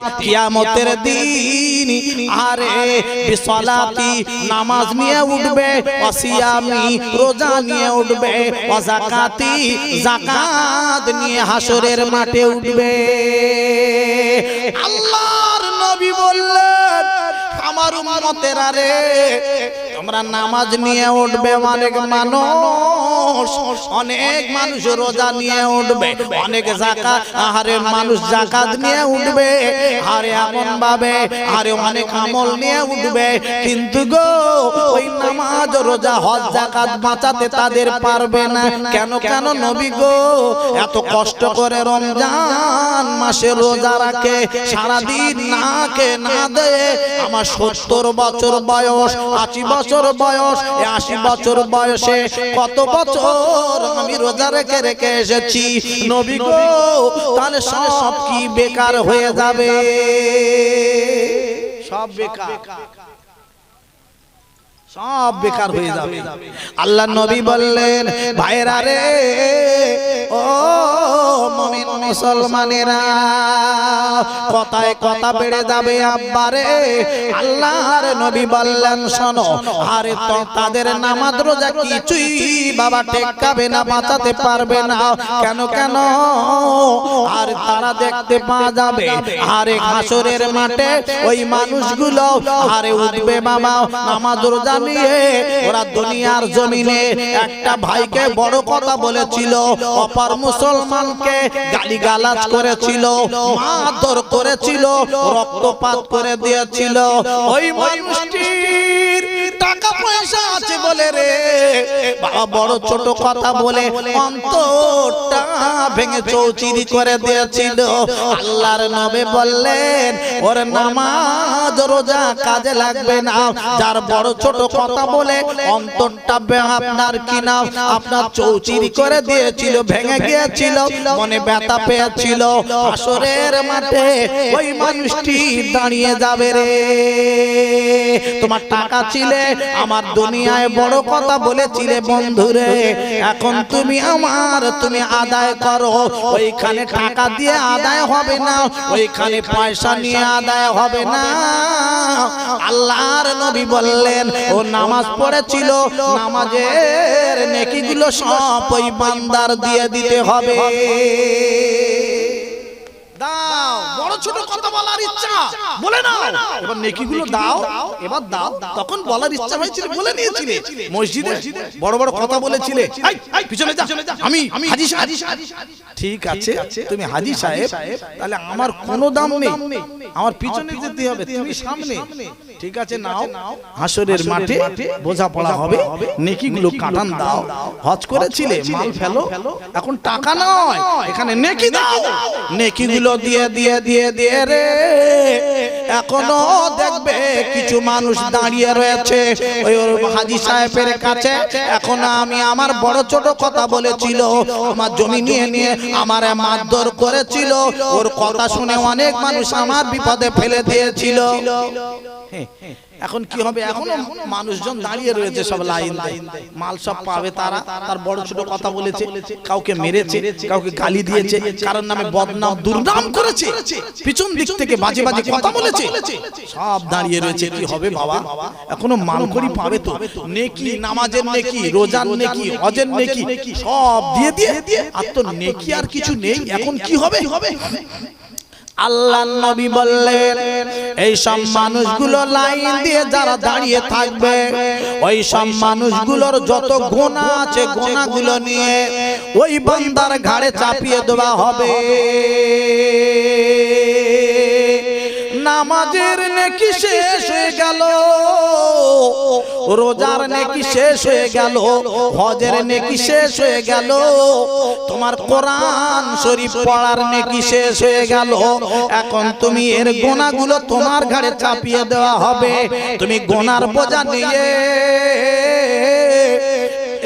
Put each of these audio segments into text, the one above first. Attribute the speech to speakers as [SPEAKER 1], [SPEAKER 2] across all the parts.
[SPEAKER 1] কিয়ামতের দিন আরে বিসলাতি নামাজ নিয়ে উঠবে অসিয়ামি রোজা নিয়ে উঠবে অজাকাতি জাকাত নিয়ে হাসরের মাঠে উঠবে। আল্লাহর নবী বললেন আমার উম্মতেরা রে তোমরা নামাজ নিয়ে উঠবে, অনেক মানুষ অনেক মানুষ রোজা নিয়ে উঠবে, অনেক জাকাত আরে মানুষ জাকাত নিয়ে উঠবে আরে এমন ভাবে আরে অনেক আমল নিয়ে উঠবে। কিন্তু গো, ওই নামাজ, রোজা, হজ, জাকাত বাঁচাতে তাদের পারবে না। কেন কেন নবী গো, এত কষ্ট করে রমজান মাসে রোজা রাখে, সারাদিন না কে না দেয়, আমার সত্তর বছর বয়স, আশি বছর বয়স আশি বছর বয়সে কত বছর আমি রোজা রেখে রেখে এসেছি। নবী গো, তাহলে সব কি বেকার হয়ে যাবে? সব বেকার। সব বেকার হয়ে যাবে। আল্লাহ নবী বললেন ভাইরা রে ও মুমিন মুসলমানেরা কথায় কথা বেড়ে যাবে আব্বারে আল্লাহর নবী বললেন শোনো আরে তো তাদের নামাজ রোজা কিছুই বাবা টেকাবে না বাঁচাতে পারবে না। কেন কেন আর তারা দেখতে পাওয়া যাবে। আরে ঘাসরের মাঠে ওই মানুষগুলো আরে উঠবে বাবা নামাজ রোজা নিয়ে ওরা দুনিয়ার জমিনে একটা ভাইকে বড় কথা বলেছিল, অপর মুসলমানকে গালিগালাজ করেছিল, মারধর করেছিল, রক্তপাত করে দিয়েছিল। ওই বাবা বড় ছোট কথা বলে ভেঙে চৌচিরি করে দিয়েছিল। বললেন, ওর নামাজ রোজা কাজে লাগবে না। যার বড় ছোট কথা বলে অন্তরটা আপনার কি না আপনার চৌচিরি করে দিয়েছিল, ভেঙে গিয়েছিল, মনে ব্যথা পেয়েছিল। আসরের মাঠে ওই মানুষটি দাঁড়িয়ে যাবে রে। তোমার টাকা ছিলে, আমার দুনিয়ায় বড় কথা বলেছিলে বন্ধুরে। এখন তুমি আমার, তুমি আদায় করো। ওইখানে টাকা দিয়ে আদায় হবে না, ওইখানে পয়সা নিয়ে আদায় হবে না। আল্লাহর নবী বললেন ও নামাজ পড়েছিল নামাজের নেকিগুলো সব ওই বান্দার দিয়ে দিতে হবে। ছোট কথা বলার ইচ্ছা। বলে নাও। এবার নেকিগুলো দাও এবার দাও। তখন বলার ইচ্ছা হয়েছিল বলে নিয়েছিলে। মসজিদে বড় বড় কথা বলেছিলে। পিছনে যা। আমি হাজি সাহেব। ঠিক আছে তুমি হাজি সাহেব। তাহলে আমার কোনো দাম নেই। আমার পিছনে যেতে হবে তুমি সামনে। ঠিক আছে নাও। হাসরের মাঠে বোঝা পড়া হবে। নেকিগুলো কাটান দাও। হজ করেছিলে মাল ফেলো। এখন টাকা নয়। এখানে নেকি দাও। নেকিগুলো দিয়ে দিয়ে দিয়ে দিয়ে রে। এখনও দেখবে কিছু মানুষ দাঁড়িয়ে রয়েছে। ওই ওর হাজি সাহেবের কাছে। এখন আমি আমার বড় ছোট কথা বলেছিল আমার জমি নিয়ে নিয়ে আমার মারধর করেছিল। ওর কথা শুনে অনেক মানুষ আমার বিপদে ফেলে দিয়েছিল। এখন কি হবে? এখনও মানুষজন দাঁড়িয়ে রয়েছে সব লাইন। মাল সব পাবে তারা। তার। বড় ছোট কথা বলেছে কাউকে মেরেছে কাউকে গালি দিয়েছে কারণ নামে বদনাম দুর্নাম করেছে। পিছন দিক থেকে বাজে বাজে কথা বলেছে। সব দাঁড়িয়ে রয়েছে কি হবে বাবা? এখনও মাল করি পাবে তো। নেকি নামাজের নেকি রোজার নেকি হজের নেকি সব দিয়ে দিয়ে। আর তো নেকি আর কিছু নেই। এখন কি হবে? হবে? আল্লাহ নবী বললেন, এই সব মানুষগুলো লাইন দিয়ে যারা দাঁড়িয়ে থাকবে, ওই সব মানুষগুলোর যত গোনা আছে গোনাগুলো নিয়ে ওই বান্দার ঘাড়ে চাপিয়ে দেওয়া হবে। নামাজের নেকি শেষ হয়ে গেল। রোজার নেকি শেষ হয়ে গেল। হজের নেকি শেষ হয়ে গেল। তোমার কোরআন শরীফ পড়ার নেকি শেষ হয়ে গেল। এখন তুমি এর গোনাগুলো তোমার ঘাড়ে চাপিয়ে দেওয়া হবে। তুমি গোনার বোঝা নিয়ে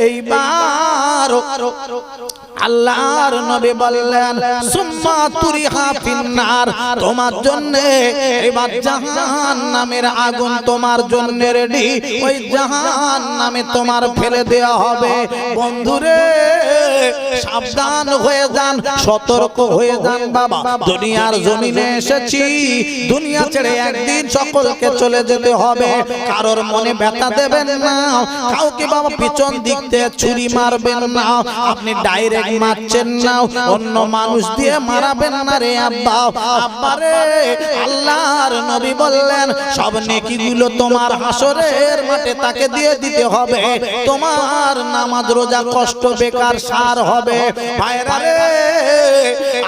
[SPEAKER 1] এইবার আল্লাহর নবী বললেন, সুম্মা তুরিহা ফিন্নার, তোমার জন্য এবার জাহান নামের আগুন তোমার জন্য রেডি ওই জাহান নামে তোমার ফেলে দেওয়া হবে। বন্ধুরে, সাবধান হয়ে যান, সতর্ক হয়ে যান বাবা। দুনিয়ার জমিনে এসেছি, দুনিয়া ছেড়ে একদিন সকলকে চলে যেতে হবে। কারোর মনে ব্যথা দেবেন না। কাউকে বাবা পিছন দিক থেকে ছুরি মারবেন না। আপনি ডাইরেক্ট মারছেন না, অন্য মানুষ দিয়ে মারাবেন না রে আব্বা। আব্বা রে আল্লাহর নবী বললেন, সব নেকিগুলো তোমার হাসরের মাঠে তাকে দিয়ে দিতে হবে। তোমার নামাজ রোজা কষ্ট, বেকার সার হবে। ভাইরা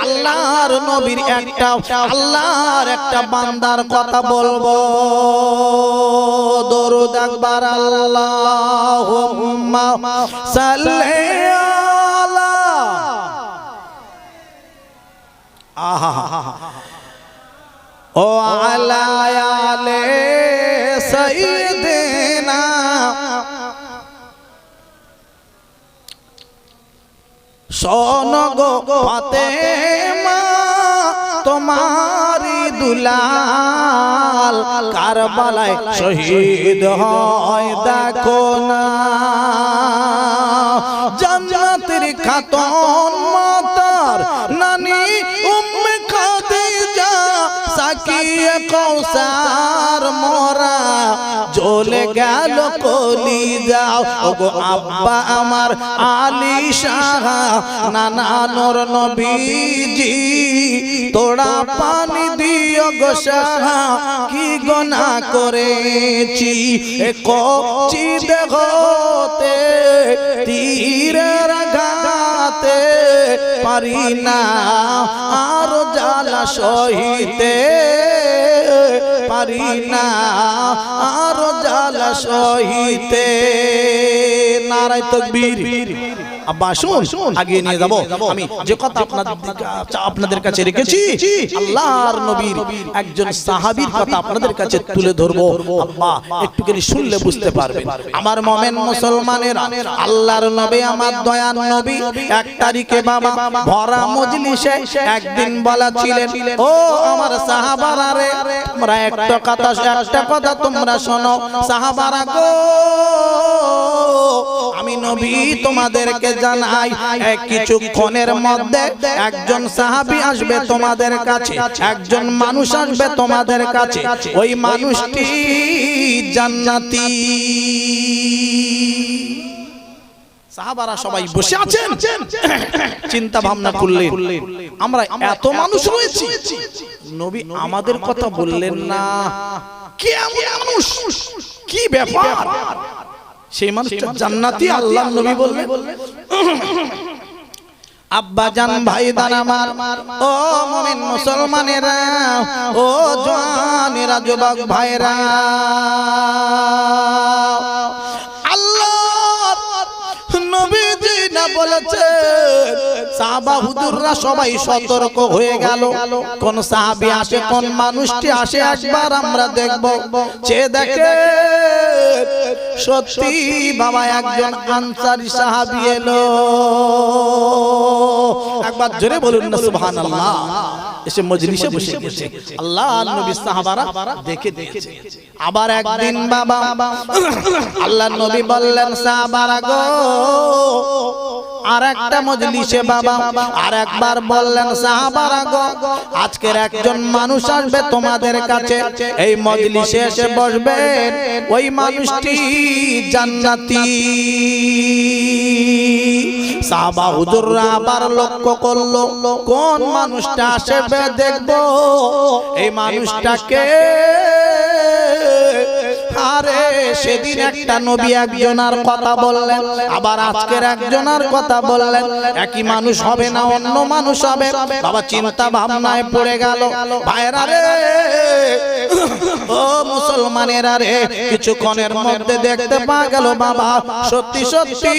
[SPEAKER 1] আল্লাহর নবীর একটা, আল্লাহর একটা বান্দার কথা বলব। দরুদ আকবার, আল্লাহুম্মা সাল্লি ও আলা আলে সাইয়্যিদিনা শোনো গো ফাতেমা তোমারি দুলাল কারবালায় শহীদ হয় দেখো না জান্নাতের খাতন জ্বলে গেল কলি যাও ওগো আব্বা আমার আলী শাহ নানা নর নবীজি তোরা পানি দিও গো শাহ কি গোনা করেছি? এ কচি দেহতে তীরের আঘাতে পারি না। আর জ্বালা সহিতে পারি না। আর সহিতে নারায় তকবীর। আব্বা শুন আগে নিয়ে যাব। আমি যে কথা আপনাদের আপনাদের কাছে রেখেছি। আল্লাহর নবীর একজন সাহাবীর কথা আপনাদের কাছে তুলে ধরবো। আব্বা একটুখানি শুনলে বুঝতে পারবেন। আমার মোমেন মুসলমানের আল্লাহর নবী আমার দয়ার নবী। এক তারিখে বাবা ভরা মজলিসে একদিন বলা ছিলেন ও আমার সাহাবারা রে তোমরা একটা কথা একটা কথা তোমরা শোনো সাহাবারা গো। আমি নবী তোমাদেরকে এক কিছুক্ষণের মধ্যে একজন সাহাবী আসবে তোমাদের কাছে, একজন মানুষ আসবে তোমাদের কাছে। ওই মানুষটি জান্নাতি। চিন্তা ভাবনা আমরা এত মানুষ আমাদের কথা বললেন না। মানুষ? কি ব্যাপার? সেই মানুষটা জান্নাতি আল্লাহ নবী বললেন আব্বা জান ভাই দান আমার। ও মুমিন মুসলমানেরা ও জওয়ানেরা যুবক ভাইরা। আল্লাহ নবীজি না বলেছে সাহাবা হুজুররা সবাই সতর্ক হয়ে গেল। কোন সাহাবী আসে কোন মানুষটি আসে একবার আমরা দেখব। সে দেখে সত্যি বাবা, একজন আনসারি সাহাবী এলো। একবার জোরে বলুন না, সুবহানাল্লাহ। এসে মজলিসে বসে গেছে। আল্লাহ, নবী, সাহাবারা দেখে দিয়েছে। আবার একদিন বাবা, আল্লাহ, নবী বললেন, সাহাবারা গো আর একটা মজলিসে বাবা আর একবার বললেন, সাহাবারা গো, আজকের একজন মানুষ আসবে তোমাদের কাছে। এই মজলিসে এসে বসবে। ওই মানুষটি জান্নাতি। সাহাবা হুজুররা আবার লক্ষ্য করল, কোন মানুষটা আসবে দেখব? এই মানুষটাকে আরে সেদিন একটা নবী একজনার কথা বললেন, আবার আজকের একজনার কথা বললেন, একই মানুষ হবে না, অন্য মানুষ হবে? বাবা চিন্তা ভাবনায় পড়ে গেল ভাইরা রে ও মুসলমানেরা রে, কিছুক্ষণের মধ্যে দেখতে পা গেল বাবা। সত্যি সত্যি,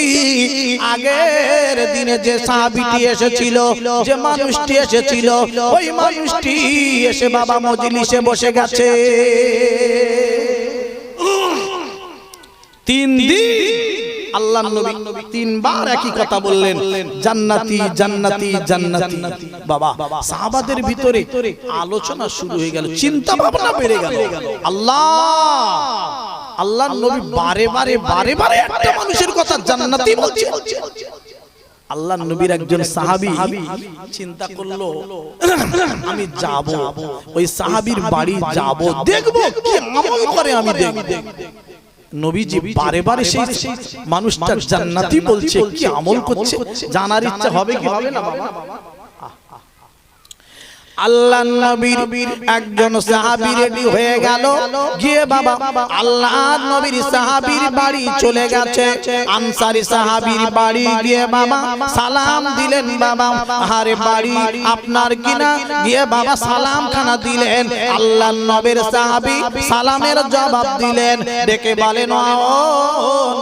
[SPEAKER 1] আগের দিনে যে সাহাবিটি এসেছিল, যে মানুষটি এসেছিল, ওই মানুষটি এসে বাবা মজলিসে বসে গেছে। তিন দিন আল্লাহ নবী তিনবার একই কথা বললেন। জান্নাতি জান্নাতি জান্নাতি বাবা সাহাবাদের ভিতরে আলোচনা শুরু হয়ে গেল চিন্তা ভাবনা বেড়ে গেল। আল্লাহ আল্লাহ নবী বারে বারে বারে বারে একটা মানুষের কথা জান্নাতি বলছে। আল্লাহ নবীর একজন সাহাবী চিন্তা করল আমি যাব। ওই সাহাবীর বাড়ি যাব। দেখব কি আমল করে আমি দেখব। নবীজি বারে বারে সেই মানুষটা জান্নাতি বলছে কি আমল করছে জানার ইচ্ছা হবে কি হবে না বাবা? আল্লাহ নবীর একজন সাহাবি রেডি হয়ে গেল। গিয়ে বাবা আল্লাহ নবীর সাহাবীর বাড়ি চলে গেছে। আনসারি সাহাবীর বাড়ি গিয়ে বাবা সালাম দিলেন বাবা। আরে বাড়ি আপনার কিনা? গিয়ে বাবা সালাম খানা দিলেন। আল্লাহ নবীর সাহাবী সালামের জবাব দিলেন। ডেকে বলেন, ও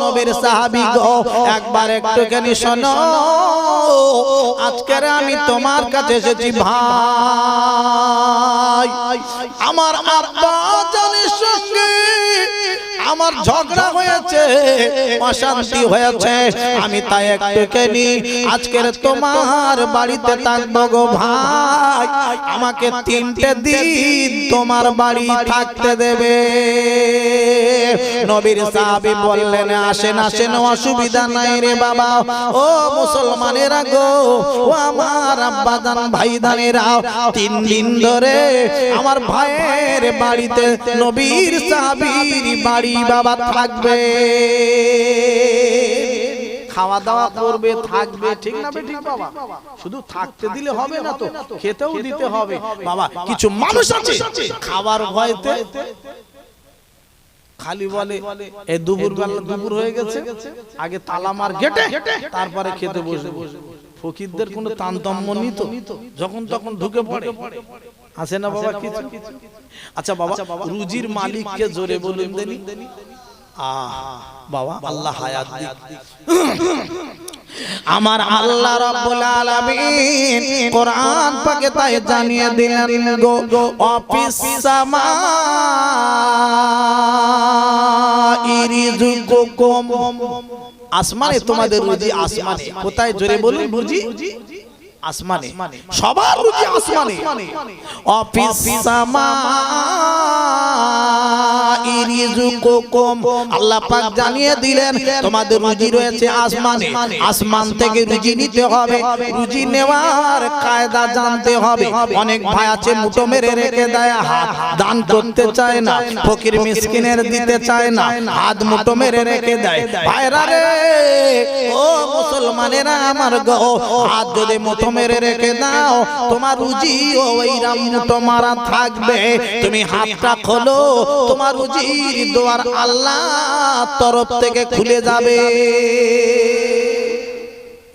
[SPEAKER 1] নবীর সাহাবী গো, একবার একটুখানি শোনো। আজকের আমি তোমার কাছে এসেছি ভাই। আমার আব্বা জানের সঙ্গে আমার ঝগড়া হয়েছে অশান্তি হয়েছে আমি তাই একটুখানি আজকের তোমার বাড়িতে থাকব গো ভাই। আমাকে তিনটে দিন তোমার বাড়ি থাকতে দেবে। নবীর সাহাবী বললেন আসেন আসেন অসুবিধা নাই রে বাবা। ও মুসলমানেরা গো ও আমার আব্বাদান ভাইদানেরা তিন দিন ধরে আমার ভাইয়ের বাড়িতে নবীর সাহাবীর বাড়ি বাবা থাকবে। খাওয়া দাওয়া করবে থাকবে ঠিক না ঠিক বাবা? শুধু থাকতে দিলে হবে না তো খেতেও দিতে হবে। বাবা কিছু মানুষ আছে খাবার ভয়তে খালি বলে এই দুপুর বেলা দুপুর হয়ে গেছে আগে তালা মার গেটে তারপরে খেতে বসে বসে ফকিরদের কোনো তান্তম্য নিত যখন তখন ঢুকে পড়ে। আছে না বাবা কিছু? আচ্ছা বাবা রুজির মালিককে জোরে বলুন দেনি। বাবা আল্লাহ হায়াত আমার আল্লাহ রাব্বুল আলামিন কোরআন পাকে তাই জানিয়ে দিলেন গো অফিস সামা আসমানে তোমাদের রুজি আসমানে। কোথায়? জোরে বলুন রুজি। আসমানে। সবার রুজি আসমানে। অফিস সামা ইরিজুকুম আল্লাহ পাক জানিয়ে দিলেন তোমাদের রুজি রয়েছে আসমানে। আসমান। থেকে রুজি নিতে হবে। রুজি নেওয়ার কায়দা জানতে হবে। অনেক ভাই আছে মুঠো মেরে রেখে দেয় হাত দান করতে চায় না ফকির মিসকিনের দিতে চায় না। হাত মুঠো মেরে রেখে দেয়। ভাইরা রে ও মুসলমানেরা আমার গো হাত যদি মুঠো মেরে রেখে দাও। তোমার রুজি ওইরাম মুঠো মারা থাকবে। তুমি হাতটা খোলো। তোমার রুজির দোয়ার আল্লাহ তরফ থেকে খুলে যাবে।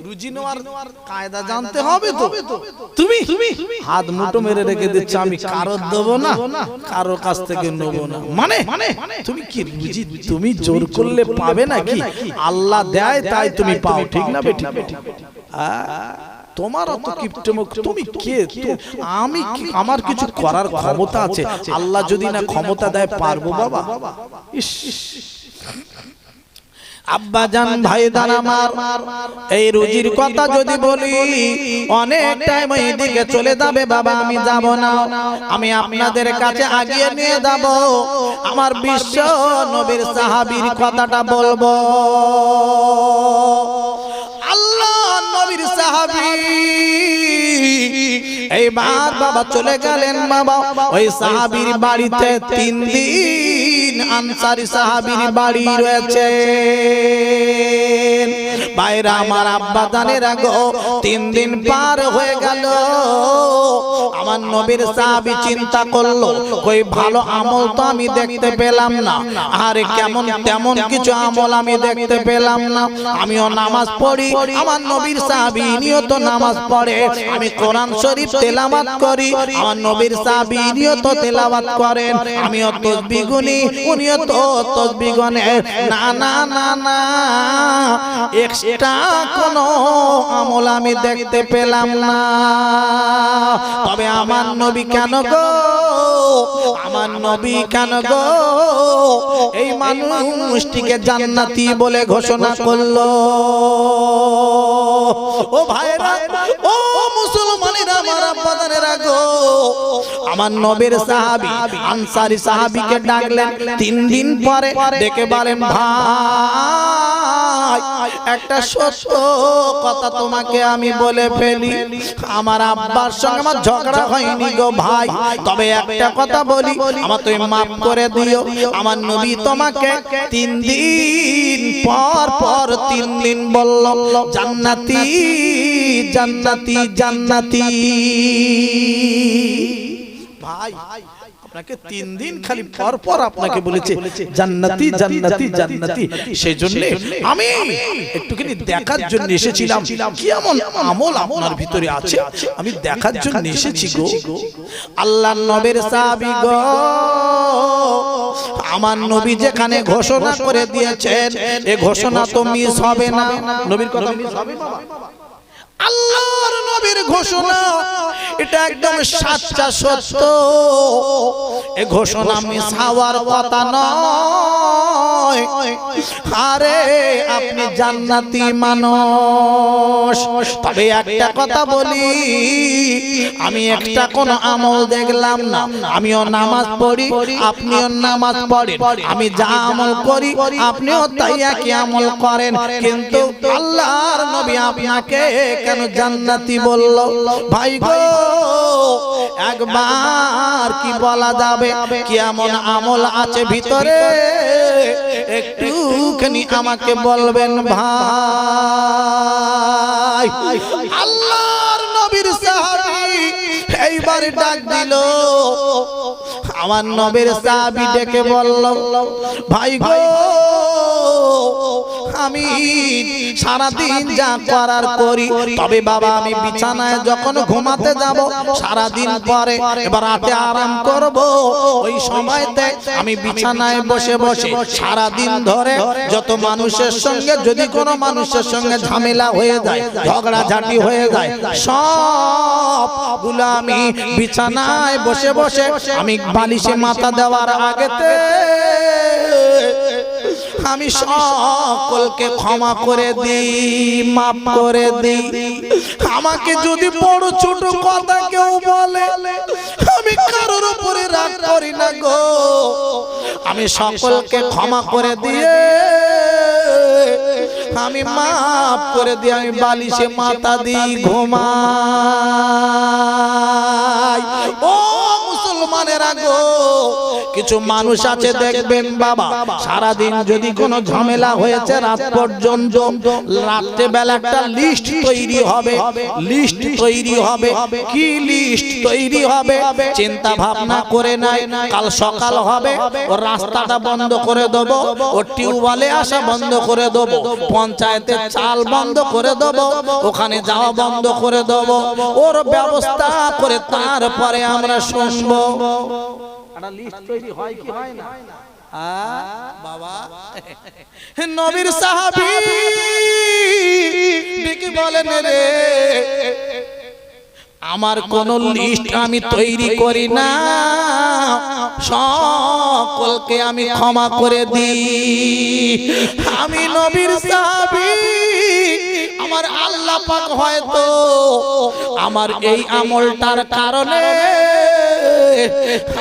[SPEAKER 1] রুজি নেওয়ার কায়দা জানতে হবে তো। তুমি হাত মুঠো মেরে রেখে দিচ্ছ আমি কারও দেবো না। কারও কাছ থেকে নেব না। মানে? তুমি কি রুজি? তুমি জোর করলে পাবে নাকি? আল্লাহ দেয় তাই তুমি পাও ঠিক না বেটি তোমার অত কিপ্টমুখ তুমি কে? আমি আমার কিছু করার ক্ষমতা আছে? আল্লাহ যদি না ক্ষমতা দেয় পারব বাবা? ইস আব্বা জান ভাই দান আমার এই রুজির কথা যদি বলি অনেক টাইম এই দিকে চলে যাবে বাবা আমি যাব না। আমি আপনাদের কাছে আগিয়ে নিয়ে যাব। আমার বিশ্ব নবীর সাহাবীর কথাটা বলব। নবীর এই মার বাবা চলে গেলেন বাবা ওই সাহাবির বাড়িতে তিন দিন আনসারি সাহাবির বাড়ি রয়েছে। বাইরা আমার আব্বা জানের গো তিন দিন পার হয়ে গেল। আমার নবীর সাহাবী চিন্তা করল কই ভালো আমল তো আমি দেখতে পেলাম না। আরে কেমন তেমন কিছু আমল আমি দেখতে পেলাম না। আমিও নামাজ পড়ি আমার নবীর সাহাবী নিয়ত নামাজ পড়ে। আমি কোরআন শরীফ তেলাওয়াত করি আমার নবীর সাহাবী নিয়ত তেলাওয়াত করেন। আমিও তসবিহ গুনি উনিও তো তসবিহ গনে। না না না না এক্সট্রা কোনো আমল আমি দেখতে পেলাম না। তবে আমার নবী কেন গো? আমার নবী কেন গো? এই মানুষটিকে জান্নাতি বলে ঘোষণা করল। ও ভাইরা, ও আমার নবীর আনসারী সাহাবীকে তিন দিন পরে কথা তোমাকে আমি বলে ফেলি। আমার আব্বার সঙ্গে আমার ঝগড়া হয়নি গো ভাই। তবে একটা কথা বলি, আমার তুমি মাফ করে দিও। আমার নবী তোমাকে তিন দিন পর পর তিন দিন বলল, জান্নাতি জান্নাতি জান্নাতি। ভাই, আপনাকে তিন দিন খালি পর পর আপনাকে বলেছে, জান্নাতি জান্নাতি জান্নাতি। আমি একটুখানি দেখার জন্য এসেছিলাম। কি এমন আমল ভিতরে আছে? আমি দেখার জন্য এসেছি গো। আল্লাহ নবের সাহাবী গো, আমার নবী যেখানে ঘোষণা করে দিয়েছেন, এ ঘোষণা তো মিস হবে না। নবীর কথা মিস হবে বাবা আল্লাহর নবীর ঘোষণা এটা একদম সাচ্চা সত্য। এ ঘোষণা মিস হওয়ার কথা নয়। আরে, আপনি জান্নাতি মানুষ। তবে একটা কথা বলি, আমি একটা কোন আমল দেখলাম না। আমিও নামাজ পড়ি, আপনিও নামাজ পড়েন। আমি যা আমল করি, আপনিও তাই একই আমল করেন। কিন্তু আল্লাহর নবী আপনাকে কেন জান্নাতি বলল? ভাই গো, একবার কি বলা যাবে? কি এমন আমল আছে ভিতরে? একটুখানি আমাকে বলবেন ভাই, আল্লাহর নবীর সাহাবী এইবার ডাক দিল। আমার নবীর সাহাবী ডেকে বলল, ভাই গো আমি সারাদিন যা করার করি, তবে বাবা, আমি বিছানায় যখন ঘুমাতে যাব, সারাদিন পরে এবার রাতে আরাম করব। ওই সময়তে আমি বিছানায় বসে বসে সারাদিন ধরে যত মানুষের সঙ্গে, যদি কোনো মানুষের সঙ্গে ঝামেলা হয়ে যায়, ঝগড়াঝাটি হয়ে যায়, সবগুলো আমি বিছানায় বসে বসে আমি বালিশে মাথা দেওয়ার আগেতে আমি সকলকে ক্ষমা করে দিই, মাফ করে দিই। আমাকে যদি বড় ছোট কথা কেউ বলে, আমি কারোর উপরে রাগ করি না গো। আমি সকলকে ক্ষমা করে দিয়ে, আমি মাফ করে দিই আমি বালিশে মাথা দিই ঘুমাই। ও মুসলমানেরা গো কিছু মানুষ আছে দেখবেন বাবা সারাদিন যদি কোনো ঝামেলা হয়েছে রাত পর্যন্ত রাত্রে বেলা একটা লিস্ট তৈরি হবে। লিস্ট তৈরি হবে। কি লিস্ট তৈরি হবে। চিন্তা ভাবনা করে নাই। কাল সকাল হবে। ও রাস্তাটা বন্ধ করে দেবো। ও টিউবওয়েলে আসা বন্ধ করে দেবো। পঞ্চায়েতে চাল বন্ধ করে দেবো। ওখানে যাওয়া বন্ধ করে দেবো। ওর ব্যবস্থা করে তারপরে আমরা শুনব। একটা লিস্ট তৈরি হয় কি হয় না? বাবা। নবীর সাহাবী ডেকে বলেন রে আমার কোন লিস্ট আমি তৈরি করি না। সকলকে আমি ক্ষমা করে দিই। আমি নবীর সাহাবী। আমার আল্লাহ পাক হয়তো আমার এই আমলটার কারণে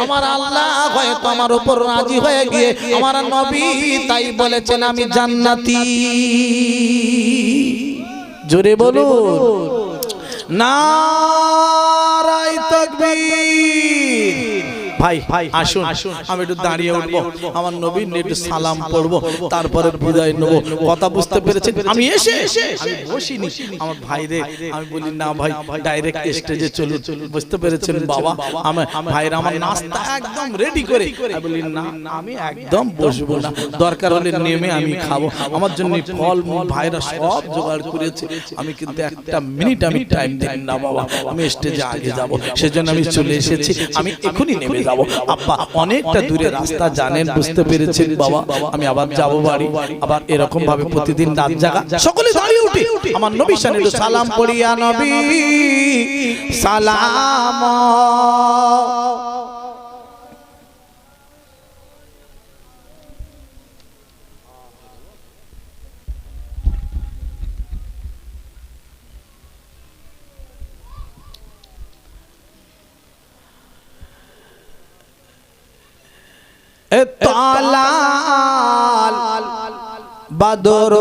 [SPEAKER 1] আমার আল্লাহ হয়তো আমার উপর রাজি হয়ে গিয়ে আমার নবী তাই বলেছেন আমি জান্নাতি। জোরে বলুন। না রাই তাকবীর। ভাই ভাই আসুন আসুন আমি একটু দাঁড়িয়ে উঠবো। আমার নবীন একটু সালাম পড়ব তারপরে বিদায় নেব। কথা বুঝতে পেরেছেন? আমি এসে আমি বসিনি। আমার ভাই রে আমি বলি না ভাই ডাইরেক্ট স্টেজে চলুন। বুঝতে পেরেছেন বাবা? আমার ভাইরা আমার নাস্তা একদম রেডি করে। বলি না আমি একদম বসবো না। দরকার হলে নেমে আমি খাব। আমার জন্য ফল মূল ভাইরা সব জোগাড় করেছে। আমি কিন্তু একটা মিনিট আমি টাইম দিন না বাবা। আমি স্টেজে আগে যাব সেজন্য আমি চলে এসেছি আমি এখনই নেমে যাব। আব্বা অনেকটা দূরে রাস্তা জানেন বুঝতে পেরেছেন বাবা আমি আবার যাব বাড়ি আবার এরকম ভাবে প্রতিদিন রাত জাগা। সকলে দাঁড়িয়ে উঠি। আমার নবী সানি সালাম পড়িয়া নবী সালাম। তালাল বাদর